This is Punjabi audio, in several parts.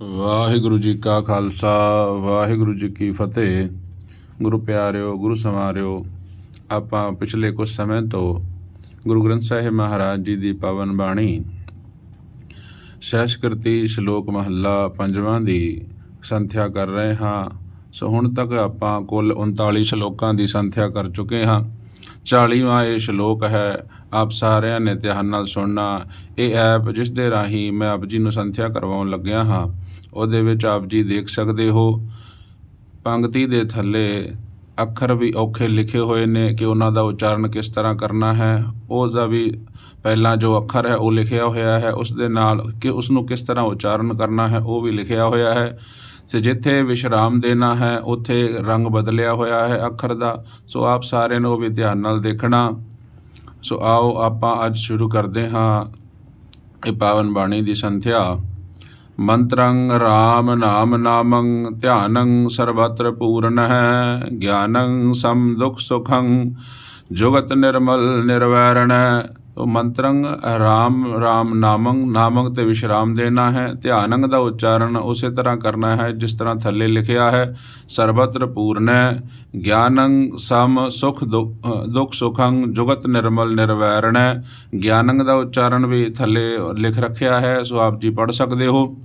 ਵਾਹਿਗੁਰੂ ਜੀ ਕਾ ਖਾਲਸਾ, ਵਾਹਿਗੁਰੂ ਜੀ ਕੀ ਫਤਿਹ। ਗੁਰੂ ਪਿਆਰਿਓ, ਗੁਰੂ ਸਮਾਰਿਓ, ਆਪਾਂ ਪਿਛਲੇ ਕੁਝ ਸਮੇਂ ਤੋਂ ਗੁਰੂ ਗ੍ਰੰਥ ਸਾਹਿਬ ਮਹਾਰਾਜ ਜੀ ਦੀ ਪਾਵਨ ਬਾਣੀ, ਸਹਿਸਕ੍ਰਿਤੀ ਸ਼ਲੋਕ ਮਹੱਲਾ ਪੰਜਵਾਂ ਦੀ ਸੰਥਿਆ ਕਰ ਰਹੇ ਹਾਂ। ਸੋ ਹੁਣ ਤੱਕ ਆਪਾਂ ਕੁੱਲ 39 ਸ਼ਲੋਕਾਂ ਦੀ ਸੰਥਿਆ ਕਰ ਚੁੱਕੇ ਹਾਂ। 40ਵਾਂ ਇਹ ਸ਼ਲੋਕ ਹੈ ਆਪ ਸਾਰਿਆਂ ਨੇ ਧਿਆਨ ਨਾਲ ਸੁਣਨਾ। ਇਹ ਐਪ ਜਿਸ ਦੇ ਰਾਹੀਂ ਮੈਂ ਆਪ ਜੀ ਨੂੰ ਸੰਥਿਆ ਕਰਵਾਉਣ ਲੱਗਿਆ ਹਾਂ, ਉਹਦੇ ਵਿੱਚ ਆਪ ਜੀ ਦੇਖ ਸਕਦੇ ਹੋ। ਪੰਕਤੀ ਦੇ ਥੱਲੇ ਅੱਖਰ ਵੀ ਔਖੇ ਲਿਖੇ ਹੋਏ ਨੇ ਕਿ ਉਹਨਾਂ ਦਾ ਉਚਾਰਨ ਕਿਸ ਤਰ੍ਹਾਂ ਕਰਨਾ ਹੈ। ਉਸ ਦਾ ਵੀ ਪਹਿਲਾਂ ਜੋ ਅੱਖਰ ਹੈ ਉਹ ਲਿਖਿਆ ਹੋਇਆ ਹੈ। ਉਸ ਦੇ ਨਾਲ ਕਿ ਉਸ ਨੂੰ ਕਿਸ ਤਰ੍ਹਾਂ ਉਚਾਰਨ ਕਰਨਾ ਹੈ ਉਹ ਵੀ ਲਿਖਿਆ ਹੋਇਆ ਹੈ। ਤੇ ਜਿੱਥੇ ਵਿਸ਼ਰਾਮ ਦੇਣਾ ਹੈ, ਉੱਥੇ ਰੰਗ ਬਦਲਿਆ ਹੋਇਆ ਹੈ ਅੱਖਰ ਦਾ। ਸੋ ਆਪ ਸਾਰਿਆਂ ਨੂੰ ਉਹ ਵੀ ਧਿਆਨ ਨਾਲ ਦੇਖਣਾ। ਸੋ ਆਓ ਆਪਾਂ ਅੱਜ ਸ਼ੁਰੂ ਕਰਦੇ ਹਾਂ ਇਹ ਪਾਵਨ ਬਾਣੀ ਦੀ ਸੰਥਿਆ ਮੰਤਰੰ ਰਾਮ ਨਾਮ ਨਾਮੰ, ਧਿਆਨੰ ਸਰਵਤਰ ਪੂਰਨ ਹੈ ਗਿਆਨੰ ਸਮ ਦੁਖ ਸੁਖੰ, ਜੁਗਤ ਨਿਰਮਲ ਨਿਰਵੈਰਣ ਮੰਤਰੰਗ ਰਾਮ ਰਾਮ ਨਾਮੰ ਨਾਮੰ ਤੇ ਵਿਸ਼ਰਾਮ ਦੇਣਾ ਹੈ ਧਿਆਨੰਗ ਦਾ ਉਚਾਰਨ ਉਸੇ ਤਰ੍ਹਾਂ ਕਰਨਾ ਹੈ ਜਿਸ ਤਰ੍ਹਾਂ ਥੱਲੇ ਲਿਖਿਆ ਹੈ ਸਰਬਤਰ ਪੂਰਨ ਹੈ ਗਿਆਨੰ ਸਮ ਸੁਖ ਦੁਖ ਅ, ਦੁਖ ਸੁਖੰ ਜੁਗਤ ਨਿਰਮਲ ਨਿਰਵੈਰਣ ਹੈ ਗਿਆਨੰ ਦਾ ਉਚਾਰਨ ਵੀ ਥੱਲੇ ਲਿਖ ਰੱਖਿਆ ਹੈ ਸੋ ਆਪ ਜੀ ਪੜ ਸਕਦੇ ਹੋ।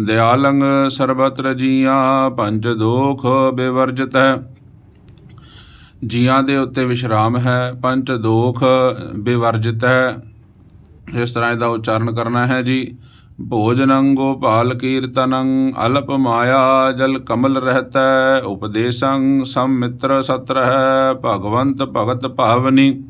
ਦਿਆਲੰਗ ਸਰਬਤਰ ਜੀਆਂ ਪੰਜ ਦੋਖ ਬਿਵਰਜਤ ਹੈ ਜੀਆਂ ਦੇ ਉੱਤੇ ਵਿਸ਼ਰਾਮ ਹੈ ਪੰਚ ਦੋਖ ਬਿਵਰਜਿਤ ਹੈ। ਇਸ ਤਰ੍ਹਾਂ ਇਹਦਾ ਉਚਾਰਨ ਕਰਨਾ ਹੈ ਜੀ। ਭੋਜਨੰ ਗੋਪਾਲ ਕੀਰਤਨੰ, ਅਲਪ ਮਾਇਆ ਜਲ ਕਮਲ ਰਹਤੈ, ਉਪਦੇਸੰ ਸਮ ਮਿੱਤਰ ਸਤਰ ਹੈ ਭਗਵੰਤ ਭਗਤ ਭਾਵਨੀ।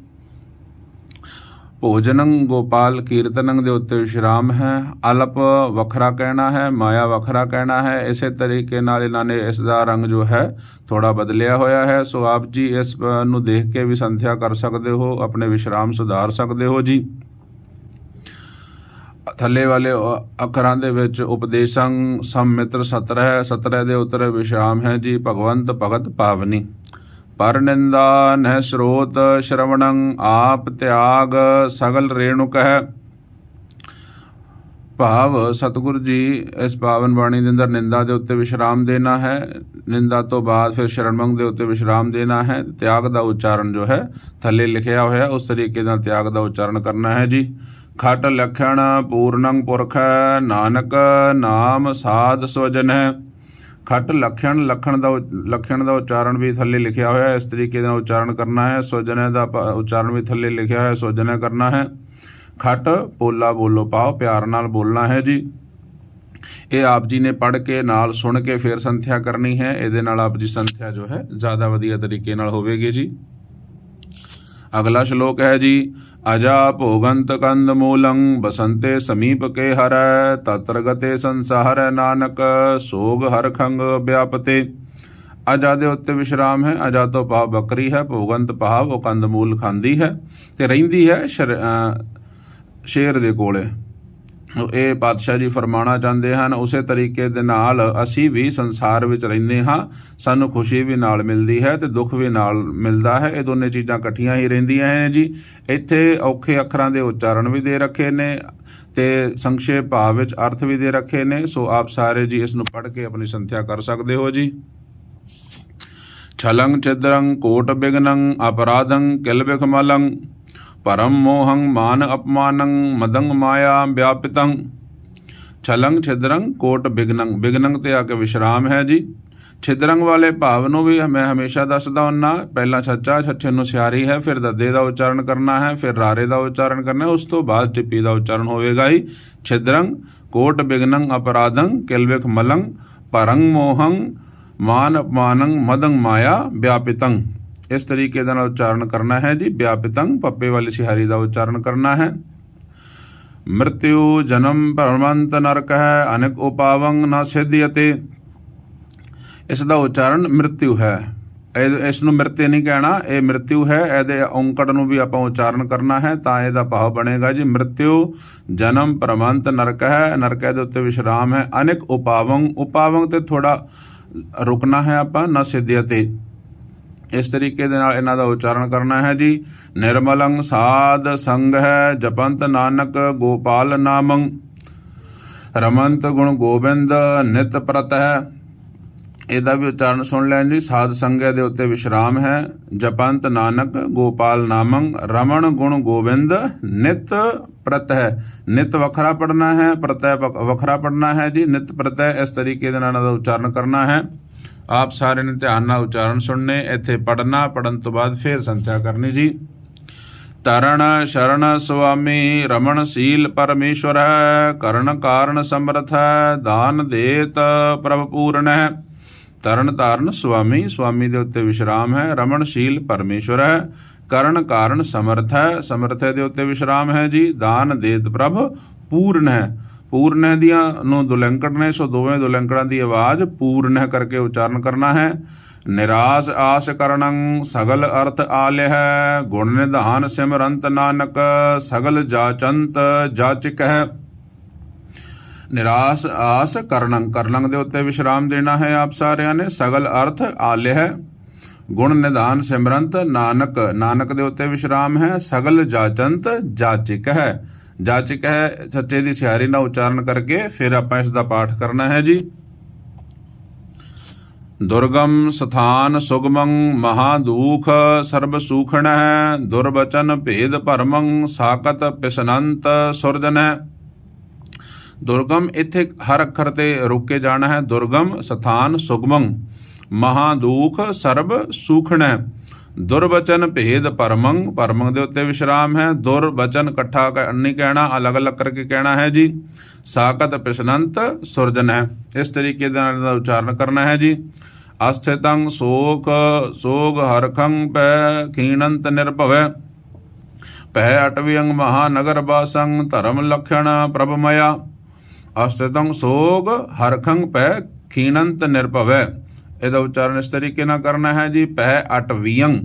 ਭੋਜਨੰ ਗੋਪਾਲ ਕੀਰਤਨੰ ਦੇ ਉੱਤੇ ਵਿਸ਼ਰਾਮ ਹੈ, ਅਲਪ ਵੱਖਰਾ ਕਹਿਣਾ ਹੈ, ਮਾਇਆ ਵੱਖਰਾ ਕਹਿਣਾ ਹੈ, ਇਸੇ ਤਰੀਕੇ ਨਾਲ ਇਹਨਾਂ ਨੇ ਇਸ ਦਾ ਰੰਗ ਜੋ ਹੈ ਥੋੜਾ ਬਦਲਿਆ ਹੋਇਆ ਹੈ। ਸੋ ਆਪ ਜੀ ਇਸ ਨੂੰ ਦੇਖ ਕੇ ਵੀ ਸੰਥਿਆ ਕਰ ਸਕਦੇ ਹੋ, ਆਪਣੇ ਵਿਸ਼ਰਾਮ ਸੁਧਾਰ ਸਕਦੇ ਹੋ ਜੀ। ਥੱਲੇ ਵਾਲੇ ਅ- ਅੱਖਰਾਂ ਦੇ ਵਿੱਚ ਉਪਦੇਸ਼ੰ ਸੰਮਿਤਰ ਸਤਰ ਹੈ ਸਤਰ ਦੇ ਉੱਤਰ ਵਿਸ਼ਰਾਮ ਹੈ ਜੀ, ਭਗਵੰਤ ਭਗਤ ਪਾਵਨੀ ਪਰ ਨਿੰਦਾ ਨਹਿ ਸਰੋਤ ਸ਼ਰਵਣੰ ਆਪ ਤਿਆਗ ਸਗਲ ਰੇਣੁਕ ਹੈ। ਭਾਵ ਸਤਿਗੁਰੂ ਜੀ ਇਸ ਪਾਵਨ ਬਾਣੀ ਦੇ ਅੰਦਰ ਨਿੰਦਾ ਦੇ ਉੱਤੇ ਵਿਸ਼ਰਾਮ ਦੇਣਾ ਹੈ। ਨਿੰਦਾ ਤੋਂ ਬਾਅਦ ਫਿਰ ਸ਼ਰਮੰਗ ਦੇ ਉੱਤੇ ਵਿਸ਼ਰਾਮ ਦੇਣਾ ਹੈ। ਤਿਆਗ ਦਾ ਉਚਾਰਨ ਜੋ ਹੈ ਥੱਲੇ ਲਿਖਿਆ ਹੋਇਆ ਉਸ ਤਰੀਕੇ ਨਾਲ ਤਿਆਗ ਦਾ ਉਚਾਰਨ ਕਰਨਾ ਹੈ ਜੀ। ਖਟ ਲਖਣ ਪੂਰਨੰ ਪੁਰਖ ਹੈ, ਨਾਨਕ ਨਾਮ ਸਾਧ ਸਵਜਨ ਹੈ। ਖੱਟ ਲਖਣ ਲਖਣ ਦਾ ਉ- ਲਖਣ ਦਾ ਉਚਾਰਨ ਵੀ ਥੱਲੇ ਲਿਖਿਆ ਹੋਇਆ ਹੈ। ਇਸ ਤਰੀਕੇ ਨਾਲ ਉਚਾਰਨ ਕਰਨਾ ਹੈ। ਸਵਜਨ ਦਾ ਉਚਾਰਨ ਵੀ ਥੱਲੇ ਲਿਖਿਆ ਹੋਇਆ ਹੈ। ਸਵਜਨ ਕਰਨਾ ਹੈ। ਖੱਟ ਪੋਲਾ ਬੋਲੋ ਪਾਓ, ਪਿਆਰ ਨਾਲ ਬੋਲਣਾ ਹੈ ਜੀ। ਇਹ ਆਪ ਜੀ ਨੇ ਪੜ੍ਹ ਕੇ, ਨਾਲ ਸੁਣ ਕੇ ਫਿਰ ਸੰਥਿਆ ਕਰਨੀ ਹੈ। ਇਹਦੇ ਨਾਲ ਆਪ ਜੀ ਸੰਥਿਆ ਜੋ ਹੈ, ਜ਼ਿਆਦਾ ਵਧੀਆ ਤਰੀਕੇ ਨਾਲ ਹੋਵੇਗੀ ਜੀ। ਅਗਲਾ ਸ਼ਲੋਕ ਹੈ ਜੀ ਅਜਾ ਭੋਗੰਤ ਕੰਦ ਮੂਲੰ ਬਸੰਤੇ ਸਮੀਪ ਕੇ ਹਰੈ ਤਤਰ ਗਤੇ ਸੰਸਾਰ ਨਾਨਕ ਸੋਗ ਹਰਖੰਗ ਵਿਆਪਤੇ ਅਜਾ ਦੇ ਉੱਤੇ ਵਿਸ਼ਰਾਮ ਹੈ ਅਜਾ ਤੋਂ ਭਾਵ ਬੱਕਰੀ ਹੈ ਭੋਗੰਤ ਭਾਵ ਉਹ ਕੰਦ ਮੂਲ ਖਾਂਦੀ ਹੈ ਤੇ ਰਹਿੰਦੀ ਹੈ ਸ਼ਰ- ਸ਼ੇਰ ਦੇ ਕੋਲੇ ਇਹ ਪਾਤਸ਼ਾਹ ਜੀ ਫਰਮਾਉਣਾ ਚਾਹੁੰਦੇ ਹਨ, ਉਸੇ ਤਰੀਕੇ ਦੇ ਨਾਲ ਅਸੀਂ ਵੀ ਸੰਸਾਰ ਵਿੱਚ ਰਹਿੰਦੇ ਹਾਂ, ਸਾਨੂੰ ਖੁਸ਼ੀ ਵੀ ਨਾਲ ਮਿਲਦੀ ਹੈ ਤੇ ਦੁੱਖ ਵੀ ਨਾਲ ਮਿਲਦਾ ਹੈ। ਇਹ ਦੋਨੇ ਚੀਜ਼ਾਂ ਇਕੱਠੀਆਂ ਹੀ ਰਹਿੰਦੀਆਂ ਹਨ ਜੀ। ਇੱਥੇ ਔਖੇ ਅੱਖਰਾਂ ਦੇ ਉਚਾਰਨ ਵੀ ਦੇ ਰੱਖੇ ਨੇ ਤੇ ਸੰਖੇਪ ਭਾਵ ਵਿੱਚ ਅਰਥ ਵੀ ਦੇ ਰੱਖੇ ਨੇ, ਸੋ ਆਪ ਸਾਰੇ ਜੀ ਇਸ ਨੂੰ ਪੜ੍ਹ ਕੇ ਆਪਣੀ ਸੰਥਿਆ ਕਰ ਸਕਦੇ ਹੋ ਜੀ। ਛਲੰਗ ਚਿਦਰੰ ਕੋਟ ਬਿਗਨੰ ਅਪਰਾਧੰ ਕਿਲ ਬਿਖਮਲੰ ਪਰਮ ਮੋਹੰ ਮਾਨ ਅਪਮਾਨੰ ਮਦੰਗ ਮਾਇਆ ਵਿਆਪਿਤੰ। ਛਲੰਗ ਛਿਦਰੰਗ ਕੋਟ ਬਿਗਨੰਗ ਬਿਗਨੰਗ ਤੇ ਆ ਕੇ ਵਿਸ਼ਰਾਮ ਹੈ ਜੀ। ਛਿਦਰੰਗ ਵਾਲੇ ਭਾਵ ਨੂੰ ਵੀ ਮੈਂ ਹਮੇਸ਼ਾ ਦੱਸਦਾ ਹੁੰਨਾ, ਪਹਿਲਾਂ ਛੱਚਾ, ਛੱਛੇ ਨੂੰ ਸਿਆਰੀ ਹੈ, ਫਿਰ ਦੱਦੇ ਦਾ ਉਚਾਰਨ ਕਰਨਾ ਹੈ, ਫਿਰ ਰਾਰੇ ਦਾ ਉਚਾਰਨ ਕਰਨਾ ਉਸ ਤੋਂ ਬਾਅਦ ਟਿੱਪੀ ਦਾ ਉਚਾਰਨ ਹੋਵੇਗਾ ਹੀ। ਛਿਦਰੰਗ ਕੋਟ ਬਿਗਨੰਗ ਅਪਰਾਧੰ ਕਿਲਵਿਕ ਮਲੰਗ ਪਰੰਗ ਮੋਹੰ, ਮਾਨ ਅਪਮਾਨੰ ਮਦੰਗ ਮਾਇਆ ਵਿਆਪਿਤੰ। ਇਸ ਤਰੀਕੇ ਦੇ ਨਾਲ ਉਚਾਰਨ ਕਰਨਾ ਹੈ ਜੀ। ਵਿਆਪਿਤੰ ਪੱਪੇ ਵਾਲੀ ਸਿਹਾਰੀ ਦਾ ਉਚਾਰਨ ਕਰਨਾ ਹੈ। ਮ੍ਰਿਤਿਉ ਜਨਮ ਪਰਮੰਤ ਨਰਕ ਹੈ, ਅਨੇਕ ਉਪਾਵੰਗ ਨਾ ਸਿਧਿਯਤੇ ਇਸ ਦਾ ਉਚਾਰਨ ਮ੍ਰਿਤਿਉ ਹੈ। ਇਹ- ਇਸ ਨੂੰ ਮ੍ਰਿਤਿ ਨਹੀਂ ਕਹਿਣਾ, ਇਹ ਮ੍ਰਿਤਿਉ ਹੈ। ਇਹਦੇ ਔਂਕੜ ਨੂੰ ਵੀ ਆਪਾਂ ਉਚਾਰਨ ਕਰਨਾ ਹੈ ਤਾਂ ਇਹਦਾ ਭਾਵ ਬਣੇਗਾ ਜੀ। ਮ੍ਰਿਤਿਉ ਜਨਮ ਭਰਮੰਤ ਨਰਕ ਹੈ, ਨਰਕ ਦੇ ਉੱਤੇ ਵਿਸ਼ਰਾਮ ਹੈ। ਅਨੇਕ ਉਪਾਵੰਗ ਉਪਾਵੰਗ ਤੇ ਥੋੜਾ ਰੁਕਣਾ ਹੈ ਆਪਾਂ, ਨਾ ਸਿਧਿਯਤੇ ਇਸ ਤਰੀਕੇ ਦੇ ਨਾਲ ਇਹਨਾਂ ਦਾ ਉਚਾਰਨ ਕਰਨਾ ਹੈ ਜੀ। ਨਿਰਮਲੰ ਸਾਧ ਸੰਗ ਹੈ ਜਪੰਤ ਨਾਨਕ ਗੋਪਾਲ ਨਾਮੰ। ਰਮੰਤ ਗੁਣ ਗੋਬਿੰਦ ਨਿਤ ਪ੍ਰਤ ਹੈ ਇਹਦਾ ਵੀ ਉਚਾਰਨ ਸੁਣ ਲੈਣ ਜੀ। ਸਾਧ ਸੰਗਤ ਦੇ ਉੱਤੇ ਵਿਸ਼ਰਾਮ ਹੈ। ਜਪੰਤ ਨਾਨਕ ਗੋਪਾਲ ਨਾਮੰ। ਰਮਣ ਗੁਣ ਗੋਬਿੰਦ ਨਿਤ ਪ੍ਰਤ ਹੈ ਨਿਤ ਵੱਖਰਾ ਪੜਨਾ ਹੈ ਪ੍ਰਤੈ ਵਖ- ਵੱਖਰਾ ਪੜਨਾ ਹੈ ਜੀ। ਨਿਤ ਪ੍ਰਤੈ ਇਸ ਤਰੀਕੇ ਦੇ ਨਾਲ ਇਹਦਾ ਉਚਾਰਨ ਕਰਨਾ ਹੈ। ਆਪ ਸਾਰਿਆਂ ਨੇ ਧਿਆਨ ਨਾਲ ਉਚਾਰਨ ਸੁਣਨੇ, ਇੱਥੇ ਪੜਨਾ ਪੜਨ ਤੋਂ ਬਾਅਦ ਫੇਰ ਸੰਥਿਆ ਕਰਨੀ ਜੀ। ਤਰਣ ਸ਼ਰਨ ਸੁਆਮੀ ਰਮਣ ਸੀਲ ਪਰਮੇਸ਼ਵਰ ਹੈ ਕਰਨ ਕਾਰਨ ਸਮਰਥ ਹੈ ਦਾਨ ਦੇਤ ਪ੍ਰਭ ਪੂਰਨ। ਹੈ ਤਰਨ ਤਾਰਨ ਸੁਆਮੀ ਸੁਆਮੀ ਦੇ ਉੱਤੇ ਵਿਸ਼ਰਾਮ ਹੈ, ਰਮਣ ਸ਼ੀਲ ਪਰਮੇਸ਼ਵਰ ਹੈ ਕਰਨ ਕਾਰਨ ਸਮਰਥ ਹੈ ਸਮਰਥ ਦੇ ਉੱਤੇ ਵਿਸ਼ਰਾਮ ਹੈ ਜੀ, ਦਾਨ ਦੇਤ ਪ੍ਰਭ ਪੂਰਨ। ਹੈ ਪੂਰਨ ਦੀਆਂ ਨੂੰ ਦੁਲੰਕੜ ਨੇ, ਸੋ ਦੋਵੇਂ ਦੁਲੰਕੜਾਂ ਦੀ ਆਵਾਜ਼ ਪੂਰਨ ਕਰਕੇ ਉਚਾਰਨ ਕਰਨਾ ਹੈ। ਨਿਰਾਸ ਆਸ ਕਰਣੰ ਸਗਲ ਅਰਥ ਆਲਿਹ ਗੁਣ ਨਿਧਾਨ ਸਿਮਰੰਤ ਨਾਨਕ, ਸਗਲ ਜਾਚੰਤ ਜਾਚਿਕ ਹੈ। ਨਿਰਾਸ ਆਸ ਕਰਣੰ ਕਰਣੰ ਦੇ ਉੱਤੇ ਵਿਸ਼ਰਾਮ ਦੇਣਾ ਹੈ ਆਪ ਸਾਰਿਆਂ ਨੇ, ਸਗਲ ਅਰਥ ਆਲਿਹ ਗੁਣ ਨਿਧਾਨ ਸਿਮਰੰਤ ਨਾਨਕ ਨਾਨਕ ਦੇ ਉੱਤੇ ਵਿਸ਼ਰਾਮ ਹੈ, ਸਗਲ ਜਾਚੰਤ ਜਾਚਿਕ ਹੈ। ਜਾਚਿਕ ਹੈ, ਸੱਚੇ ਦੀ ਸਿਆਰੀ ਨਾਲ ਉਚਾਰਨ ਕਰਕੇ ਫਿਰ ਆਪਾਂ ਇਸ ਦਾ ਪਾਠ ਕਰਨਾ ਹੈ ਜੀ। ਦੁਰਗਮ ਸਥਾਨ ਸੁਗਮੰ ਮਹਾਦੂਖ ਸਰਬ ਸੂਖਣ ਹੈ ਦੁਰਬਚਨ ਭੇਦ ਭਰਮੰ ਸਾਕਤ ਪਿਸਨੰਤ ਸੁਰਜਨ ਹੈ। ਦੁਰਗਮ ਇੱਥੇ ਹਰ ਅੱਖਰ ਤੇ ਰੁਕ ਕੇ ਜਾਣਾ ਹੈ, ਦੁਰਗਮ ਸਥਾਨ ਸੁਗਮੰ। ਮਹਾਦੂਖ ਸਰਬ ਸੂਖਣ। ਹੈ ਦੁਰਬਚਨ ਭੇਦ ਪਰਮੰ ਪਰਮੰ ਦੇ ਉੱਤੇ ਵਿਸ਼ਰਾਮ ਹੈ। ਦੁਰਬਚਨ ਇਕੱਠਾ ਕ- ਨਹੀਂ ਕਹਿਣਾ, ਅਲੱਗ-ਅਲੱਗ ਕਰਕੇ ਕਹਿਣਾ ਹੈ ਜੀ। ਸਾਕਤ ਪ੍ਰਸ਼ਨੰਤ ਸੁਰਜਨ। ਹੈ ਇਸ ਤਰੀਕੇ ਦੇ ਨਾਲ ਇਹਦਾ ਉਚਾਰਨ ਕਰਨਾ ਹੈ ਜੀ। ਅਸਥਿਤੰ ਸੋਖ ਸੋਗ ਹਰਖੰ ਪੈ ਖੀਣੰਤ ਨਿਰਭਵੈ। ਪੈ ਅਟਵਿਯੰ ਮਹਾਨਗਰ ਬਾਸੰ ਧਰਮ ਲਖਣ ਪ੍ਰਭਮਇਆ। ਅਸਥਿਤੰ ਸੋਗ ਹਰਖੰ ਪੈ ਖੀਣੰਤ ਨਿਰਭਵੈ। ਇਹਦਾ ਉਚਾਰਨ ਇਸ ਤਰੀਕੇ ਨਾਲ ਕਰਨਾ ਹੈ ਜੀ, ਪਹਿ ਅਟਵਿਯੰ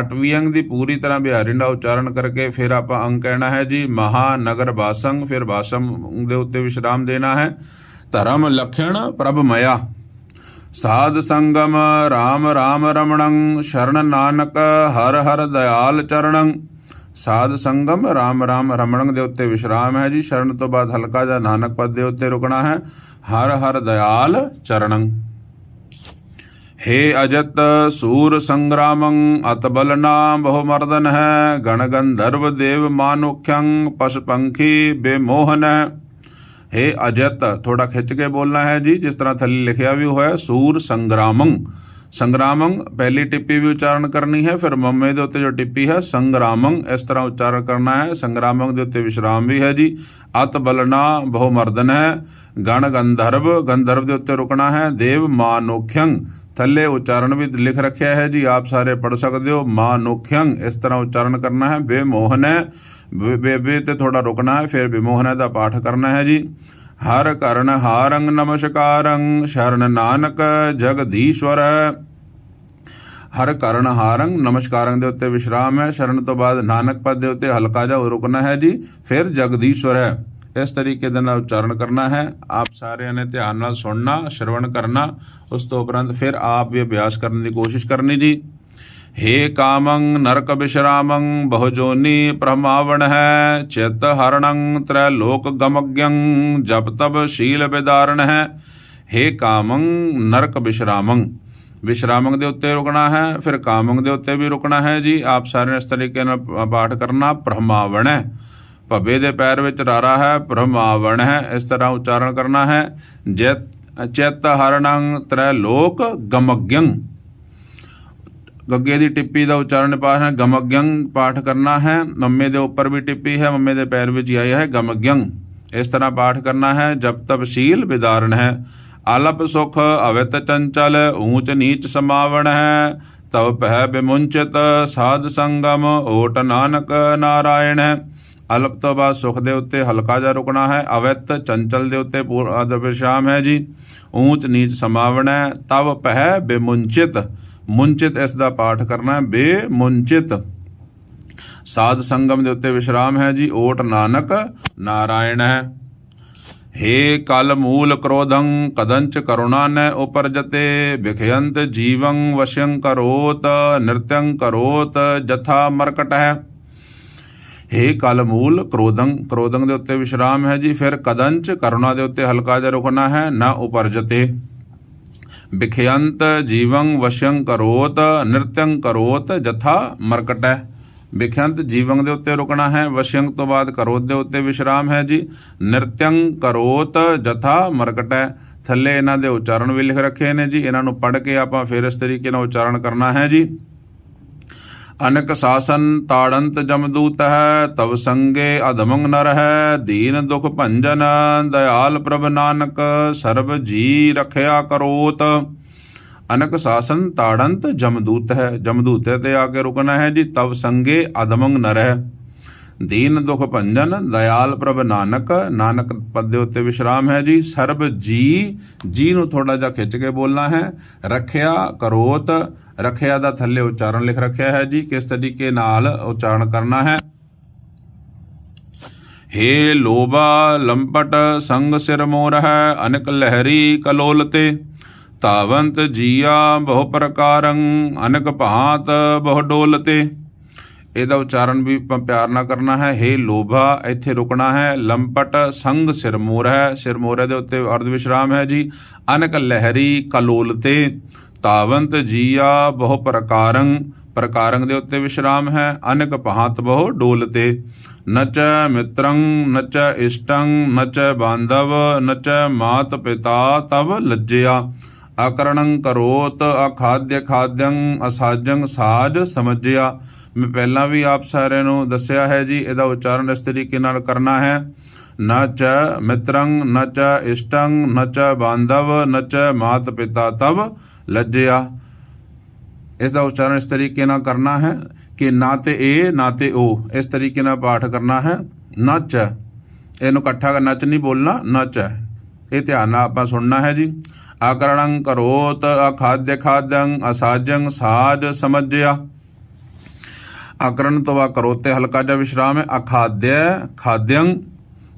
ਅਟਵਿਯੰ ਦੀ ਪੂਰੀ ਤਰ੍ਹਾਂ ਬਿਹਾਰੀ ਦਾ ਉਚਾਰਨ ਕਰਕੇ ਫਿਰ ਆਪਾਂ ਅੰਗ ਕਹਿਣਾ ਹੈ ਜੀ, ਮਹਾਨਗਰ ਬਾਸੰ ਫਿਰ ਵਾਸਮ ਦੇ ਉੱਤੇ ਵਿਸ਼ਰਾਮ ਦੇਣਾ ਹੈ। ਧਰਮ ਲਖਣ ਪ੍ਰਭਮਇਆ ਸਾਧ ਸੰਗਮ RAM RAM ਰਮਣੰ, ਸ਼ਰਨ ਨਾਨਕ ਹਰ ਹਰ ਦਇਆਲ ਚਰਣੰ। ਸਾਧ ਸੰਗਮ RAM RAM ਰਮਣੰ ਦੇ ਉੱਤੇ ਵਿਸ਼ਰਾਮ ਹੈ ਜੀ, ਸ਼ਰਨ ਤੋਂ ਬਾਅਦ ਹਲਕਾ ਜਿਹਾ ਨਾਨਕ ਪਦ ਦੇ ਉੱਤੇ ਰੁਕਣਾ ਹੈ, ਹਰ ਹਰ ਦਇਆਲ ਚਰਣੰ। ਹੇ ਅਜਤ ਸੂਰ ਸੰਗਰਾਮੰ ਅਤਬਲ ਨਾਮ ਬਹੁ ਮਰਦਨ ਹੈ। ਗਣ ਗੰਧਰਵ ਦੇਵ ਮਾਨੁਖਯੰ ਪਸ਼ ਪੰਖੀ ਬੇਮੋਹਨ। ਹੈ ਹੇ ਅਜਤ, ਥੋੜਾ ਖਿੱਚ ਕੇ ਬੋਲਣਾ ਹੈ ਜੀ, ਜਿਸ ਤਰ੍ਹਾਂ ਥੱਲੇ ਲਿਖਿਆ ਵੀ ਹੋਇਆ ਸੂਰ ਸੰਗਰਾਮੰ। ਸੰਗਰਾਮੰ, ਪਹਿਲੀ ਟਿੱਪੀ ਵੀ ਉਚਾਰਨ ਕਰਨੀ ਹੈ, ਫਿਰ ਮੰਮੇ ਦੇ ਉੱਤੇ ਜੋ ਟਿੱਪੀ ਹੈ, ਸੰਗਰਾਮੰ, ਇਸ ਤਰ੍ਹਾਂ ਉਚਾਰਨ ਕਰਨਾ ਹੈ। ਸੰਗਰਾਮੰ ਦੇ ਉੱਤੇ ਵਿਸ਼ਰਾਮ ਵੀ ਹੈ ਜੀ। ਅਤ ਬਲਨਾ ਬਹੁ ਮਰਦਨ ਹੈ। ਗਣ ਗੰਧਰਵ ਗੰਧਰਵ ਦੇ ਉੱਤੇ ਰੁਕਣਾ ਹੈ। ਦੇਵ ਮਾਨੋਖਯੰ ਥੱਲੇ ਉਚਾਰਨ ਵੀ ਲਿਖ ਰੱਖਿਆ ਹੈ ਜੀ, ਆਪ ਸਾਰੇ ਪੜ ਸਕਦੇ ਹੋ। ਮਾਨੋਖਯੰ ਇਸ ਤਰ੍ਹਾਂ ਉਚਾਰਨ ਕਰਨਾ ਹੈ। ਬੇਮੋਹਨ ਹੈ, ਬੇ- ਬੇਬੇ ਤੇ ਥੋੜਾ ਰੁਕਣਾ ਹੈ, ਫਿਰ ਬੇਮੋਹਨ ਦਾ ਪਾਠ ਕਰਨਾ ਹੈ ਜੀ। ਹਰ ਕਰਨ ਹਾਰੰ ਨਮਸਕਾਰੰ, ਸ਼ਰਨ ਨਾਨਕ ਜਗਦੀਸ਼ਵਰ। ਹਰ ਕਰਨ ਹਾਰੰ ਨਮਸਕਾਰੰ ਦੇ ਉੱਤੇ ਵਿਸ਼ਰਾਮ ਹੈ, ਸ਼ਰਨ ਤੋਂ ਬਾਅਦ ਨਾਨਕ ਪਦ ਦੇ ਉੱਤੇ ਹਲਕਾ ਜਿਹਾ ਰੁਕਣਾ ਹੈ ਜੀ, ਫਿਰ ਜਗਦੀਸ਼ਵਰ ਹੈ। ਇਸ ਤਰੀਕੇ ਦੇ ਨਾਲ ਉਚਾਰਨ ਕਰਨਾ ਹੈ। ਆਪ ਸਾਰਿਆਂ ਨੇ ਧਿਆਨ ਨਾਲ ਸੁਣਨਾ, ਸ਼ਰਵਣ ਕਰਨਾ। ਉਸ ਤੋਂ ਉਪਰੰਤ ਫਿਰ ਆਪ ਵੀ ਅਭਿਆਸ ਕਰਨ ਦੀ ਕੋਸ਼ਿਸ਼ ਕਰਨੀ ਜੀ। ਹੇ ਕਾਮੰ, ਨਰਕ ਵਿਸ਼ਰਾਮੰ ਬਹੁ ਜੋਨੀ ਪ੍ਰਮਾਵਣ ਹੈ। ਚਿਤ ਹਰਣੰ, ਤ੍ਰੈ ਲੋਕ ਗਮਗਯੰ, ਜਪ ਤਬ ਸ਼ੀਲ ਵਿਦਾਰਣ ਹੈ। ਹੇ ਕਾਮੰ, ਨਰਕ ਵਿਸ਼ਰਾਮੰ ਵਿਸ਼ਰਾਮੰ ਦੇ ਉੱਤੇ ਰੁਕਣਾ ਹੈ, ਫਿਰ ਕਾਮੰਗ ਦੇ ਉੱਤੇ ਵੀ ਰੁਕਣਾ ਹੈ ਜੀ। ਆਪ ਸਾਰਿਆਂ ਨੇ ਇਸ ਤਰੀਕੇ ਨਾਲ ਪਾਠ ਕਰਨਾ, ਪ੍ਰਮਾਵਣ ਹੈ। ਭੱਬੇ ਦੇ ਪੈਰ ਵਿੱਚ ਰਾਰਾ ਹੈ ਪ੍ਰਮਾਵਣ ਹੈ, ਇਸ ਤਰ੍ਹਾਂ ਉਚਾਰਨ ਕਰਨਾ ਹੈ। ਜਿਤ, ਚਿਤ ਹਰਣੰ ਤ੍ਰੈ ਲੋਕ ਗਮਗਯੰ ਗੱਗੇ ਦੀ ਟਿੱਪੀ ਦਾ ਉਚਾਰਨ ਪਾਠ ਹੈ ਗਮਗਯੰ ਪਾਠ ਕਰਨਾ ਹੈ। ਮੰਮੇ ਦੇ ਉੱਪਰ ਵੀ ਟਿੱਪੀ ਹੈ, ਮੰਮੇ ਦੇ ਪੈਰ ਵਿੱਚ ਹੀ ਆਇਆ ਹੈ ਗਮਗਯੰ ਇਸ ਤਰ੍ਹਾਂ ਪਾਠ ਕਰਨਾ ਹੈ, ਜਪ ਤਪ ਸ਼ੀਲ ਵਿਦਾਰਨ ਹੈ। ਆਲਪ ਸੁਖ ਅਵਿਤ ਚੰਚਲ, ਊਚ ਨੀਚ ਸਮਾਵਣ ਹੈ। ਤਵ ਪਹਿ ਬਿਮੁੰਚਿਤ ਸਾਧ ਸੰਗਮ, ਓਟ ਨਾਨਕ ਨਾਰਾਇਣ ਹੈ। ਅਲਪ ਤੋਂ ਬਾਅਦ ਸੁਖ ਦੇ ਉੱਤੇ ਹਲਕਾ ਜਿਹਾ ਰੁਕਣਾ ਹੈ, ਅਵਿਤ ਚੰਚਲ ਦੇ ਉੱਤੇ ਪੂਰਾ ਵਿਸ਼ਰਾਮ ਹੈ ਜੀ। ਊਚ ਨੀਚ ਸਮਾਵਣਾ ਤਵ ਪਹਿ ਬਿਮੁੰਚਿਤ, ਮੁੰਚਿਤ ਇਸ ਦਾ ਪਾਠ ਕਰਨਾ ਹੈ, ਬੇਮੁੰਚਿਤ। ਸਾਧ ਸੰਗਮ ਦੇ ਉੱਤੇ ਵਿਸ਼ਰਾਮ ਹੈ ਜੀ, ਓਟ ਨਾਨਕ ਨਾਰਾਇਣ ਹੈ। ਹੇ ਕਲ ਮੂਲ ਕ੍ਰੋਧੰ, ਕਦੰਚ ਕਰੁਣਾ ਨ ਉਪਰਜਤੇ ਵਿਖਯੰਤ ਜੀਵੰ ਵਸ਼ਯੰ ਕਰੋਤ ਨਿਰਤਯੰ ਕਰੋਤ, ਜਥਾ ਮਰਕਟ ਹੈ। ਹੇ ਕਲ ਮੂਲ ਕ੍ਰੋਧੰ ਕ੍ਰੋਧੰ ਦੇ ਉੱਤੇ ਵਿਸ਼ਰਾਮ ਹੈ ਜੀ, ਫਿਰ ਕਦੰਚ, ਕਰੁਣਾ ਦੇ ਉੱਤੇ ਹਲਕਾ ਜਿਹਾ ਰੁਕਣਾ ਹੈ, ਨਾ ਉਪਰਜਤੇ। ਵਿਖਿਅੰਤ ਜੀਵੰ ਵਸ਼ਯੰ ਕਰੋਤ ਨਿਰਤਯੰ ਕਰੋਤ, ਜਥਾ ਮਰਕਟੈ। ਵਿਖਿਅੰਤ ਜੀਵੰ ਦੇ ਉੱਤੇ ਰੁਕਣਾ ਹੈ ਵਸ਼ਯੰ ਤੋਂ ਬਾਅਦ ਕਰੋਤ ਦੇ ਉੱਤੇ ਵਿਸ਼ਰਾਮ ਹੈ ਜੀ ਨਿਰਤਯੰ ਕਰੋਤ, ਜਥਾ ਮਰਕਟੈ। ਥੱਲੇ ਇਹਨਾਂ ਦੇ ਉਚਾਰਨ ਵੀ ਲਿਖ ਰੱਖੇ ਨੇ ਜੀ, ਇਹਨਾਂ ਨੂੰ ਪੜ੍ਹ ਕੇ ਆਪਾਂ ਫਿਰ ਇਸ ਤਰੀਕੇ ਨਾਲ ਉਚਾਰਨ ਕਰਨਾ ਹੈ ਜੀ। ਅਨਕ ਸਾਸਨ ਤਾੜੰਤ ਜਮਦੂਤ ਹੈ ਤਵ ਸੰਗੇ ਅਧਮੰਗ ਨਰ ਹੈ ਦੀਨ ਦੁਖ ਭੰਜਨ, ਦਇਆਲ ਪ੍ਰਭ ਨਾਨਕ, ਸਰਬ ਜੀ ਰਖਿਆ ਕਰੋਤ। ਅਨਕ ਸਾਸਨ ਤਾੜੰਤ ਜਮਦੂਤ ਹੈ ਜਮਦੂਤ ਤੇ ਆ ਕੇ ਰੁਕਣਾ ਹੈ ਜੀ, ਤਵ ਸੰਗੇ ਅਧਮੰਗ ਨਰ ਹੈ ਦੀਨ ਦੁਖ ਭੰਜਨ, ਦਇਆਲ ਪ੍ਰਭ ਨਾਨਕ ਨਾਨਕ ਪਦ ਦੇ ਉੱਤੇ ਵਿਸ਼ਰਾਮ ਹੈ ਜੀ। ਸਰਬ ਜੀ ਜੀ ਨੂੰ ਥੋੜਾ ਜਿਹਾ ਖਿੱਚ ਕੇ ਬੋਲਣਾ ਹੈ। ਰੱਖਿਆ, ਕਰੋਤ, ਰੱਖਿਆ ਦਾ ਥੱਲੇ ਉਚਾਰਨ ਲਿਖ ਰੱਖਿਆ ਹੈ ਜੀ। ਕਿਸ ਤਰੀਕੇ ਨਾਲ ਉਚਾਰਨ ਕਰਨਾ ਹੈ? ਹੇ ਲੋਭਾ, ਲੰਪਟ, ਸੰਗ ਸਿਰ ਮੋਰ ਹੈ, ਅਨਕ ਲਹਿਰੀ, ਕਲੋਲ ਤੇ। ਤਾਵੰਤ ਜੀਆ ਬਹੁ ਪ੍ਰਕਾਰੰ, ਅਨਕ ਭਾਂਤ ਬਹੁ ਡੋਲ ਇਹਦਾ ਉਚਾਰਨ ਵੀ ਪਿਆਰ ਨਾਲ ਕਰਨਾ ਹੈ। ਹੇ ਲੋਭਾ, ਇੱਥੇ ਰੁਕਣਾ ਹੈ। ਲੰਪਟ ਸੰਗ ਸਿਰਮੋਰ ਹੈ ਸਿਰਮੋਰੇ ਦੇ ਉੱਤੇ ਅਰਧ ਵਿਸ਼ਰਾਮ ਹੈ ਜੀ। ਅਨਕ ਲਹਿਰੀ ਕਲੋਲਤੇ ਤਾਵੰਤ ਜੀਆ ਬਹੁ ਪ੍ਰਕਾਰੰ। ਪ੍ਰਕਾਰੰ ਦੇ ਉੱਤੇ ਵਿਸ਼ਰਾਮ ਹੈ। ਅਨਕ ਭਾਂਤ ਬਹੁ ਡੋਲਤੇ ਨਚ ਮਿੱਤਰੰ, ਨਚ ਇਸ਼ਟੰ, ਨਚ ਬਾਂਧਵ, ਨਚ ਮਾਤ ਪਿਤਾ ਤਵ ਲੱਜਿਆ। ਆਕਰਣੰ ਕਰੋਤ, ਅਖਾਦਯ ਖਾਦਯੰ ਅਸਾਜੰ ਸਾਜ ਸਮਝਿਆ। ਮੈਂ ਪਹਿਲਾਂ ਵੀ ਆਪ ਸਾਰਿਆਂ ਨੂੰ ਦੱਸਿਆ ਹੈ ਜੀ, ਇਹਦਾ ਉਚਾਰਨ ਇਸ ਤਰੀਕੇ ਨਾਲ ਕਰਨਾ ਹੈ। ਨ ਚ ਮਿੱਤਰੰ, ਨ ਚ ਇਸ਼ਟੰ, ਨ ਚ ਬਾਂਧਵ, ਨ ਚ ਮਾਤ ਪਿਤਾ ਤਵ ਲੱਜਿਆ। ਇਸ ਦਾ ਉਚਾਰਨ ਇਸ ਤਰੀਕੇ ਨਾਲ ਕਰਨਾ ਹੈ ਕਿ ਨਾ ਤੇ ਇਹ ਨਾ ਤੇ ਉਹ ਇਸ ਤਰੀਕੇ ਨਾਲ ਪਾਠ ਕਰਨਾ ਹੈ। ਨੱਚ ਇਹਨੂੰ ਇਕੱਠਾ ਕਰ ਨਚ ਨਹੀਂ ਬੋਲਣਾ ਨੱਚ ਇਹ ਧਿਆਨ ਨਾਲ ਆਪਾਂ ਸੁਣਨਾ ਹੈ ਜੀ। ਆਕਰਣੰ ਕਰੋਤ ਅਖਾਦਯ ਖਾਦਯੰ ਅਸਾਜੰ ਸਾਜ ਸਮਝਿਆ। ਆਕਰਨ ਤੋਂ ਵਾ ਕਰੋਤੇ ਹਲਕਾ ਜਿਹਾ ਵਿਸ਼ਰਾਮ ਹੈ। ਅਖਾਦਯ ਖਾਦਯੰ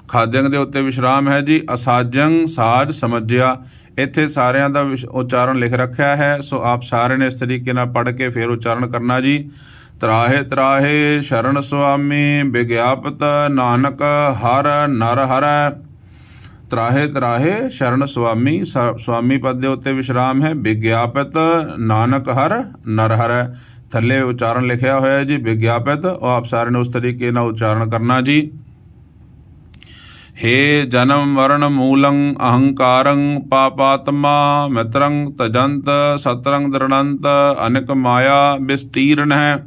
ਖਾਦਯੰ ਦੇ ਉੱਤੇ ਵਿਸ਼ਰਾਮ ਹੈ ਜੀ। ਅਸਾਜੰ, ਸਾਜ ਸਮਝਿਆ ਇੱਥੇ ਸਾਰਿਆਂ ਦਾ ਵਿਸ਼- ਉਚਾਰਨ ਲਿਖ ਰੱਖਿਆ ਹੈ। ਸੋ ਆਪ ਸਾਰਿਆਂ ਨੇ ਇਸ ਤਰੀਕੇ ਨਾਲ ਪੜ੍ਹ ਕੇ ਫਿਰ ਉਚਾਰਨ ਕਰਨਾ ਜੀ। ਤਰਾਹੇ ਤਰਾਹੇ, ਸ਼ਰਨ ਸੁਆਮੀ ਵਿਗਿਆਪਤ ਨਾਨਕ, ਹਰ, ਨਰ, ਹਰੈ। ਤਰਾਹੇ ਤਰਾਹੇ, ਸ਼ਰਨ ਸੁਆਮੀ, ਸ- ਸੁਆਮੀ ਪਦ ਦੇ ਉੱਤੇ ਵਿਸ਼ਰਾਮ ਹੈ। ਵਿਗਿਆਪਤ ਨਾਨਕ, ਹਰ, ਨਰ, ਹਰੈ। ਥੱਲੇ ਉਚਾਰਨ ਲਿਖਿਆ ਹੋਇਆ ਹੈ ਜੀ, ਵਿਗਿਆਪਿਤ। ਉਹ ਆਪ ਸਾਰੇ ਨੇ ਉਸ ਤਰੀਕੇ ਨਾਲ ਉਚਾਰਨ ਕਰਨਾ ਜੀ। ਹੇ ਜਨਮ ਵਰਣ ਮੂਲੰ ਅਹੰਕਾਰੰ ਪਾਪਾਤਮਾ ਮਿਤਰੰ ਤਜੰਤ ਸਤਰੰ ਦਰਣੰਤ ਅਨਿਕ ਮਾਇਆ ਵਿਸਤੀਰਨ ਹੈ।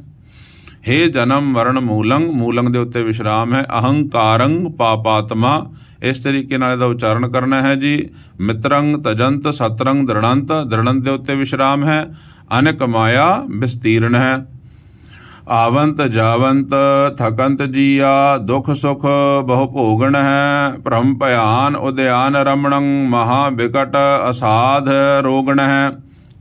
ਹੇ ਜਨਮ ਵਰਣ ਮੂਲੰਗ ਮੂਲੰਗ ਦੇ ਉੱਤੇ ਵਿਸ਼ਰਾਮ ਹੈ, ਅਹੰਕਾਰੰ ਪਾਪਾਤਮਾ। ਇਸ ਤਰੀਕੇ ਨਾਲ ਇਹਦਾ ਉਚਾਰਨ ਕਰਨਾ ਹੈ ਜੀ। ਮਿਤਰੰ ਤਜੰਤ ਸਤਰੰਗ ਦਰਣੰਤ ਦਰਣੰਤ ਦੇ ਉੱਤੇ ਵਿਸ਼ਰਾਮ ਹੈ। ਅਨਕ ਮਾਇਆ ਵਿਸਤੀਰਨ ਹੈ। ਆਵੰਤ ਜਾਵੰਤ, ਥਕੰਤ ਜੀਆ, ਦੁਖ ਸੁਖ ਬਹੁ ਭੋਗਣ ਹੈ। ਭ੍ਰਮ ਭਿਆਨ ਉਦਿਆਨ ਰਮਣੰ ਮਹਾ ਵਿਕਟ ਅਸਾਧ ਰੋਗਣ ਹੈ।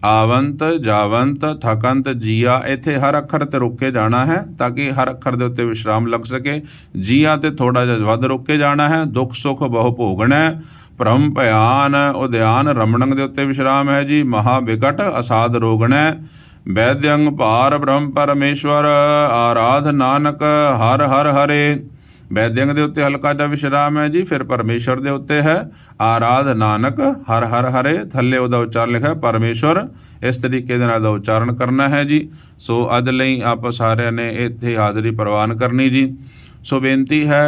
ਆਵੰਤ, ਜਾਵੰਤ, ਥਕੰਤ, ਜੀਆ, ਇੱਥੇ ਹਰ ਅੱਖਰ ਤੇ ਰੁਕ ਕੇ ਜਾਣਾ ਹੈ ਤਾਂ ਕਿ ਹਰ ਅੱਖਰ ਦੇ ਉੱਤੇ ਵਿਸ਼ਰਾਮ ਲੱਗ ਸਕੇ। ਜੀਆ ਤੇ ਥੋੜਾ ਜਿਹਾ ਵੱਧ ਰੁਕ ਕੇ ਜਾਣਾ ਹੈ, ਦੁੱਖ, ਸੁੱਖ, ਬਹੁ ਭੋਗਣ ਭ੍ਰਮ, ਭਿਆਨ, ਉਦਿਆਨ ਰਮਣੰਗ ਦੇ ਉੱਤੇ ਵਿਸ਼ਰਾਮ ਹੈ ਜੀ। ਮਹਾ ਵਿਕਟ ਅਸਾਧ ਰੋਗਣਾ ਹੈ। ਵੈਦਯੰ ਭਾਰ ਬ੍ਰਹਮ ਪਰਮੇਸ਼ਵਰ, ਆਰਾਧ ਨਾਨਕ, ਹਰ ਹਰ ਹਰੇ। ਵੈਦਯੰ ਦੇ ਉੱਤੇ ਹਲਕਾ ਜਿਹਾ ਵਿਸ਼ਰਾਮ ਹੈ ਜੀ, ਫਿਰ ਪਰਮੇਸ਼ਵਰ ਦੇ ਉੱਤੇ ਹੈ। ਆਰਾਧ ਨਾਨਕ, ਹਰ ਹਰ ਹਰੇ, ਥੱਲੇ ਉਹਦਾ ਉਚਾਰਨ ਲਿਖਿਆ ਪਰਮੇਸ਼ਵਰ, ਇਸ ਤਰੀਕੇ ਦੇ ਨਾਲ ਦਾ ਉਚਾਰਨ ਕਰਨਾ ਹੈ ਜੀ। ਸੋ ਅੱਜ ਲਈ ਆਪ ਸਾਰਿਆਂ ਨੇ ਇੱਥੇ ਹਾਜ਼ਰੀ ਪ੍ਰਵਾਨ ਕਰਨੀ ਜੀ। ਸੋ ਬੇਨਤੀ ਹੈ